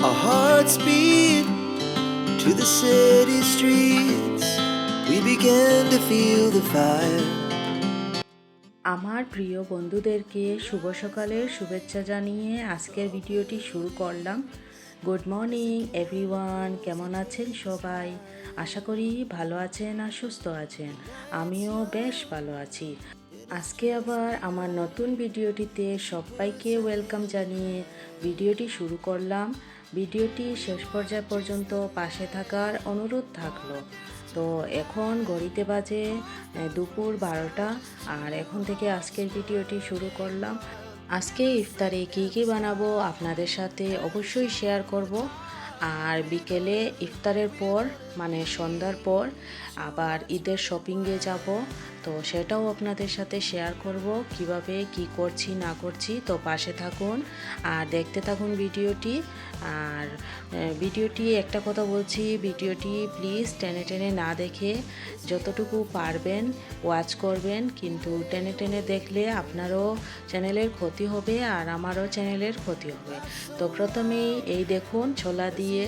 Our hearts beat to the city streets. We began to feel the fire. আমার প্রিয় বন্ধুদেরকে শুভ সকালের শুভেচ্ছা জানিয়ে আজকের ভিডিওটি শুরু করলাম। গুড মর্নিং এভরিওয়ান কেমন আছেন সবাই? আশা করি ভালো আছেন আর সুস্থ আছেন। আমিও বেশ ভালো আছি। আজকে আবার আমার নতুন ভিডিওটিতে সবাইকে ওয়েলকাম জানিয়ে ভিডিওটি শুরু করলাম। ভিডিওটি শেষ পর্যায় পর্যন্ত পাশে থাকার অনুরোধ থাকল। তো এখন গড়িতে বাজে দুপুর বারোটা, আর এখন থেকে আজকের ভিডিওটি শুরু করলাম। আজকে ইফতারে কী কী বানাবো আপনাদের সাথে অবশ্যই শেয়ার করব। আর বিকেলে ইফতারের পর মানে সন্ধ্যার পর আবার ঈদের শপিংয়ে যাব। তো সেটাও আপনাদের সাথে শেয়ার করব, কীভাবে, কি করছি, না করছি। তো পাশে থাকুন আর দেখতে থাকুন ভিডিওটি। আর ভিডিওটি একটা কথা বলছি, ভিডিওটি প্লিজ টেনে টেনে না দেখে যতটুকু পারবেন ওয়াচ করবেন। কিন্তু টেনে টেনে দেখলে আপনারও চ্যানেলের ক্ষতি হবে আর আমারও চ্যানেলের ক্ষতি হবে। তো প্রথমেই এই দেখুন, ছোলা দিয়ে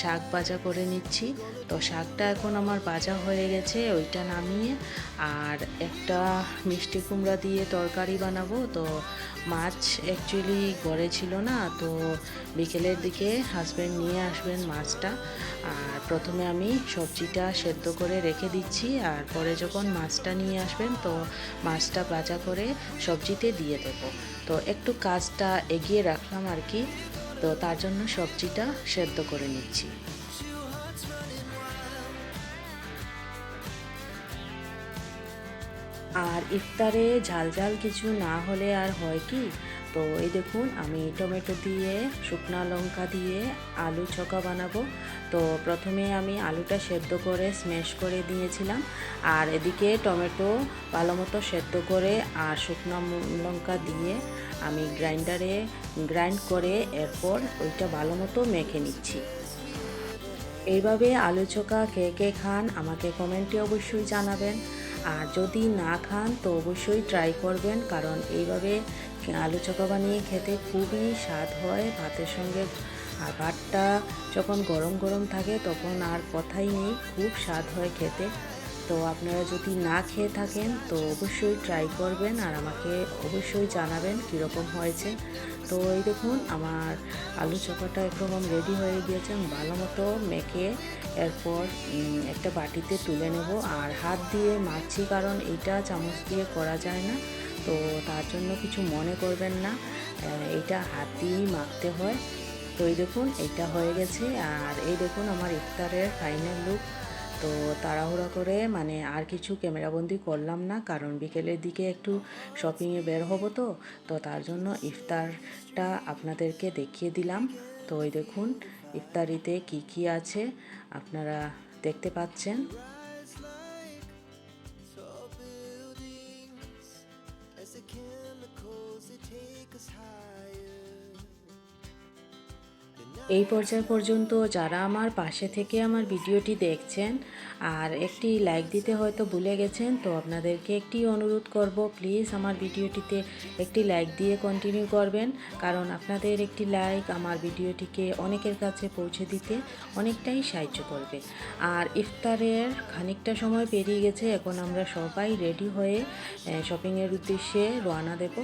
শাক ভাজা করে নিচ্ছি। তো শাকটা এখন আমার ভাজা হয়ে গেছে, ওইটা নামিয়ে আর একটা মিষ্টি কুমড়া দিয়ে তরকারি বানাবো। তো মাছ অ্যাকচুয়ালি ঘরে ছিল না, তো বিকেলের দিকে হাজব্যান্ড নিয়ে আসবেন মাছটা। আর প্রথমে আমি সবজিটা সেদ্ধ করে রেখে দিচ্ছি, আর পরে যখন মাছটা নিয়ে আসবেন, তো মাছটা ভাজা করে সবজিতে দিয়ে দেব। তো একটু কাজটা এগিয়ে রাখলাম আর কি, তো তার জন্য সবজিটা সেদ্ধ করে নিচ্ছি। আর ইফতারে ঝাল ঝাল কিছু না হলে আর হয় কি? তো এই দেখুন, আমি টমেটো দিয়ে, শুকনো লঙ্কা দিয়ে আলু চকা বানাবো। তো প্রথমে আমি আলুটা সেদ্ধ করে স্ম্যাশ করে দিয়েছিলাম। আর এদিকে টমেটো ভালো মতো সেদ্ধ করে আর শুকনো লঙ্কা দিয়ে আমি গ্রাইন্ডারে গ্রাইন্ড করে এরপর ওইটা ভালো মতো মেখে নিচ্ছি। এইভাবে আলু চোখা কে কে খান আমাকে কমেন্টে অবশ্যই জানাবেন। আর যদি না খান, তো অবশ্যই ট্রাই করবেন, কারণ এইভাবে আলু চোখা বানিয়ে খেতে খুবই স্বাদ হয় ভাতের সঙ্গে। আর ভাতটা যখন গরম গরম থাকে, তখন আর কথাই নেই, খুব স্বাদ হয় খেতে। তো আপনারা যদি না খেয়ে থাকেন, তো অবশ্যই ট্রাই করবেন আর আমাকে অবশ্যই জানাবেন কীরকম হয়েছে। তো এই দেখুন, আমার আলু চোখাটা একরকম রেডি হয়ে গিয়েছে। ভালো মতো মেখে এরপর একটা বাটিতে তুলে নেব। আর হাত দিয়ে মাখছি কারণ এইটা চামচ দিয়ে করা যায় না। তো তার জন্য কিছু মনে করবেন না। এটা হাত দিয়েই মাখতে হয়। তো এই দেখুন এইটা হয়ে গেছে। আর এই দেখুন, আমার ইফতারের ফাইনাল লুক। তো তাড়াহুড়া করে মানে আর কিছু ক্যামেরাবন্দি করলাম না, কারণ বিকেলের দিকে একটু শপিংয়ে বের হব তো। তো তার জন্য ইফতারটা আপনাদেরকে দেখিয়ে দিলাম। তো ওই দেখুন ইফতারিতে কি কি আছে আপনারা দেখতে পাচ্ছেন? এই পর্যায় পর্যন্ত যারা আমার পাশে থেকে আমার ভিডিওটি দেখছেন আর একটি লাইক দিতে হয়তো ভুলে গেছেন, তো আপনাদেরকে একটি অনুরোধ করব প্লিজ আমার ভিডিওটিতে একটি লাইক দিয়ে কন্টিনিউ করবেন। কারণ আপনাদের একটি লাইক আমার ভিডিওটিকে অনেকের কাছে পৌঁছে দিতে অনেকটাই সাহায্য করবে। আর ইফতারের খানিকটা সময় পেরিয়ে গেছে, এখন আমরা সবাই রেডি হয়ে শপিংয়ের উদ্দেশ্যে রওনা দেব।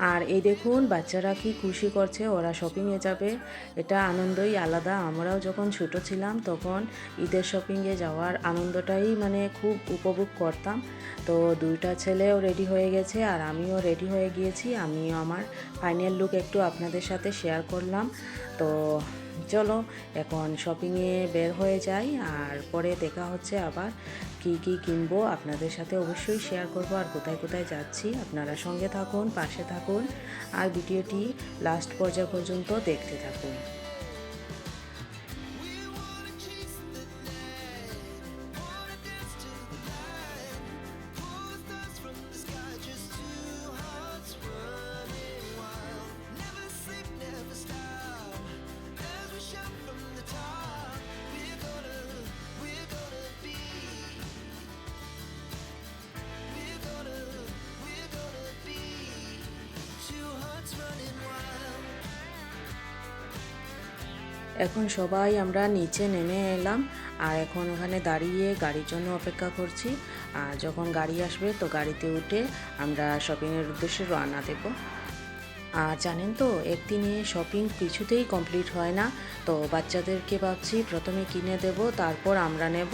আর এই দেখুন, বাচ্চারা কি খুশি করছে, ওরা শপিংয়ে যাবে। এটা আনন্দই আলাদা। আমরাও যখন ছোট ছিলাম, তখন ঈদের শপিংয়ে যাওয়ার আনন্দটাই মানে খুব উপভোগ করতাম। তো দুইটা ছেলেও রেডি হয়ে গেছে, আর আমিও রেডি হয়ে গিয়েছি। আমিও আমার ফাইনাল লুক একটু আপনাদের সাথে শেয়ার করলাম। তো চলো এখন শপিংয়ে বের হয়ে যাই আর পরে দেখা হচ্ছে আবার কি কি কিনবো। আপনাদের সাথে অবশ্যই শেয়ার করব আর কোথায় কোথায় যাচ্ছি। আপনারা সঙ্গে থাকুন, পাশে থাকুন আর ভিডিওটি লাস্ট পর্যায় পর্যন্ত দেখতে থাকুন। এখন সবাই আমরা নিচে নেমে এলাম, আর এখন ওখানে দাঁড়িয়ে গাড়ির জন্য অপেক্ষা করছি। আর যখন গাড়ি আসবে তো গাড়িতে উঠে আমরা শপিংয়ের উদ্দেশ্যে রওনা দেবো। আর জানেন তো, একদিনে শপিং কিছুতেই কমপ্লিট হয় না। তো বাচ্চাদেরকে ভাবছি প্রথমে কিনে দেব, তারপর আমরা নেব।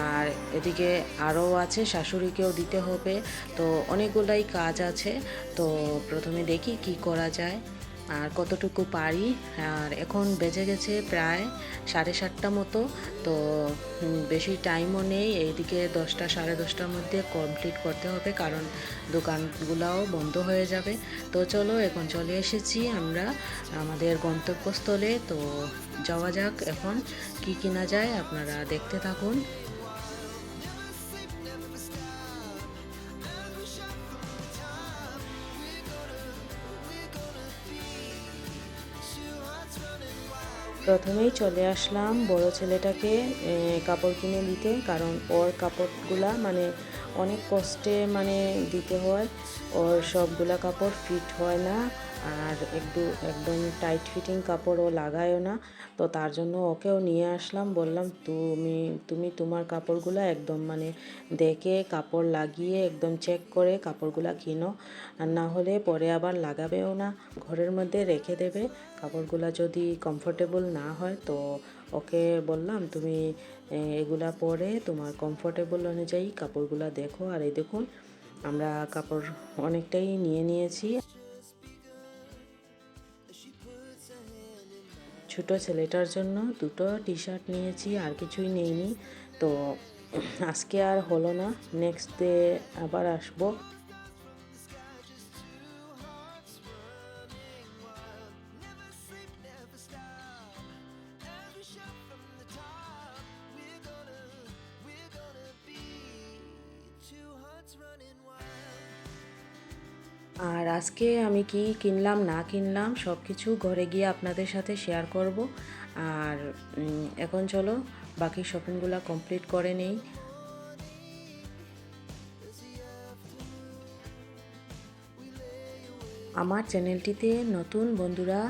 আর এদিকে আরও আছে, শাশুড়িকেও দিতে হবে। তো অনেকগুলাই কাজ আছে। তো প্রথমে দেখি কি করা যায়। আর কতটুকু পারি, আর এখন বেজে গেছে প্রায় সাড়ে সাতটা মতো, তো বেশি টাইমও নেই, এইদিকে দশটা, সাড়ে দশটার মধ্যে কমপ্লিট করতে হবে, কারণ দোকানগুলাও বন্ধ হয়ে যাবে। তো চলো, এখন চলে এসেছি আমরা আমাদের গন্তব্যস্থলে, তো যাওয়া যাক এখন, কি কিনা যায় আপনারা দেখতে থাকুন। প্রথমেই চলে আসলাম বড় ছেলেটাকে কাপড় কিনে দিতে কারণ ওর কাপড়গুলা মানে অনেক কষ্টে মানে দিতে হয়। ওর সবগুলা কাপড় ফিট হয় না আর একটু একদম টাইট ফিটিং কাপড়ও লাগায়ও না। তো তার জন্য ওকেও নিয়ে আসলাম, বললাম, তুমি তুমি তোমার কাপড়গুলা একদম মানে দেখে কাপড় লাগিয়ে একদম চেক করে কাপড়গুলা কিনো। আর না হলে পরে আবার লাগাবেও না। ঘরের মধ্যে রেখে দেবে। কাপড়গুলা যদি কমফোর্টেবল না হয় তো ওকে বললাম, তুমি এগুলা পরে তোমার কমফোর্টেবল অনুযায়ী কাপড়গুলা দেখো। আর এই দেখুন, আমরা কাপড় অনেকটাই নিয়ে নিয়েছি। ছোট ছেলেটার জন্য দুটো টি শার্ট নিয়েছি, আর কিছুই নেইনি। তো আজকে আর হলো না। নেক্সট ডে আবার আসব। আর আজকে আমি কি কিনলাম, না কিনলাম সব কিছু ঘরে গিয়ে আপনাদের সাথে শেয়ার করব। আর এখন চলো, বাকি শপিংগুলো কমপ্লিট করে নেই। আমার চ্যানেলটিতে নতুন বন্ধুরা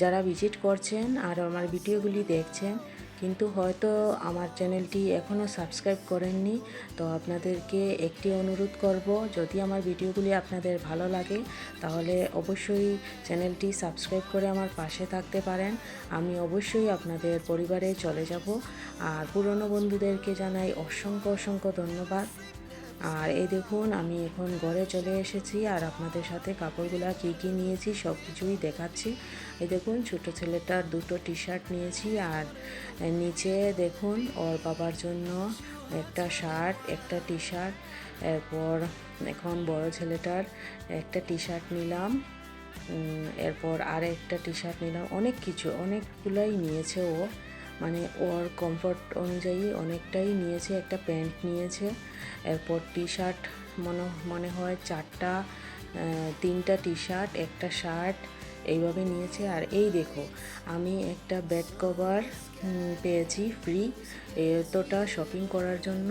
যারা ভিজিট করছেন আর আমার ভিডিওগুলি দেখছেন কিন্তু হয়তো আমার চ্যানেলটি এখনও সাবস্ক্রাইব করেননি, তো আপনাদেরকে একটি অনুরোধ করব, যদি আমার ভিডিওগুলি আপনাদের ভালো লাগে, তাহলে অবশ্যই চ্যানেলটি সাবস্ক্রাইব করে আমার পাশে থাকতে পারেন। আমি অবশ্যই আপনাদের পরিবারে চলে যাব। আর পুরনো বন্ধুদেরকে জানাই অসংখ্য অসংখ্য ধন্যবাদ। আর এই দেখুন, আমি এখন ঘরে চলে এসেছি আর আপনাদের সাথে কাপড়গুলো কী কী নিয়েছি সব কিছুই দেখাচ্ছি। এই দেখুন, ছোটো ছেলেটার দুটো টি শার্ট নিয়েছি আর নিচে দেখুন, ওর বাবার জন্য একটা শার্ট, একটা টি শার্ট এরপর এখন বড় ছেলেটার একটা টি শার্ট নিলাম এরপর আর একটা টি শার্ট নিলাম, অনেক কিছু, অনেকগুলাই নিয়েছে ও। মানে ওর কমফর্ট অনুযায়ী অনেকটাই নিয়েছে, একটা প্যান্ট নিয়েছে। এরপর টি শার্ট মনে মনে হয় চারটা তিনটা টি শার্ট একটা শার্ট এইভাবে নিয়েছে। আর এই দেখো, আমি একটা বেড কভার পেয়েছি ফ্রি এতটা শপিং করার জন্য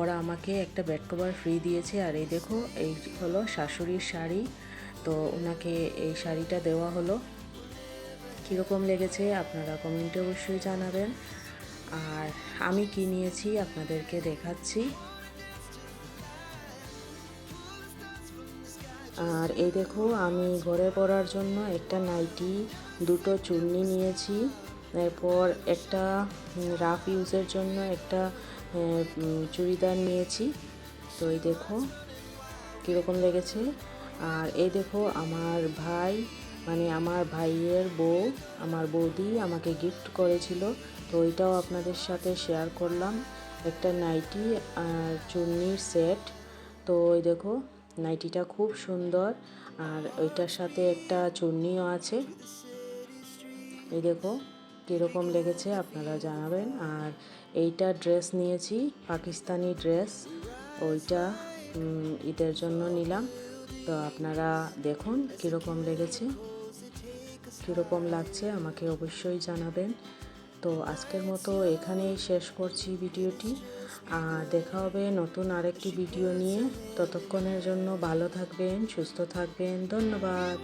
ওরা আমাকে একটা বেড কভার ফ্রি দিয়েছে। আর এই দেখো, এই হলো শাশুড়ির শাড়ি। তো ওনাকে এই শাড়িটা দেওয়া হলো। কীরকম লেগেছে আপনারা কমেন্টে অবশ্যই জানাবেন। আর আমি কি নিয়েছি আপনাদেরকে দেখাচ্ছি। আর এই দেখো, আমি ঘরে পরার জন্য একটা নাইটি, দুটো চুন্নি নিয়েছি। এরপর একটা রাফ ইউজের জন্য একটা চুড়িদার নিয়েছি। তো এই দেখো, কীরকম লেগেছে। আর এই দেখো, আমার ভাই মানে আমার ভাইয়ের বউ, আমার বৌদি আমাকে গিফট করেছিল। তো ওইটাও আপনাদের সাথে শেয়ার করলাম। একটা নাইটি আর চুন্নির সেট তো ওই দেখো, নাইটিটা খুব সুন্দর। আর ওইটার সাথে একটা চুন্নিও আছে। এই দেখো, কীরকম লেগেছে আপনারা জানাবেন। আর এইটা ড্রেস নিয়েছি, পাকিস্তানি ড্রেস ওইটা ঈদের জন্য নিলাম। তো আপনারা দেখুন কীরকম লেগেছে, কীরকম লাগছে আমাকে অবশ্যই জানাবেন। তো আজকের মতো এখানেই শেষ করছি ভিডিওটি। আর দেখা হবে নতুন আরেকটি ভিডিও নিয়ে। ততক্ষণের জন্য ভালো থাকবেন, সুস্থ থাকবেন। ধন্যবাদ।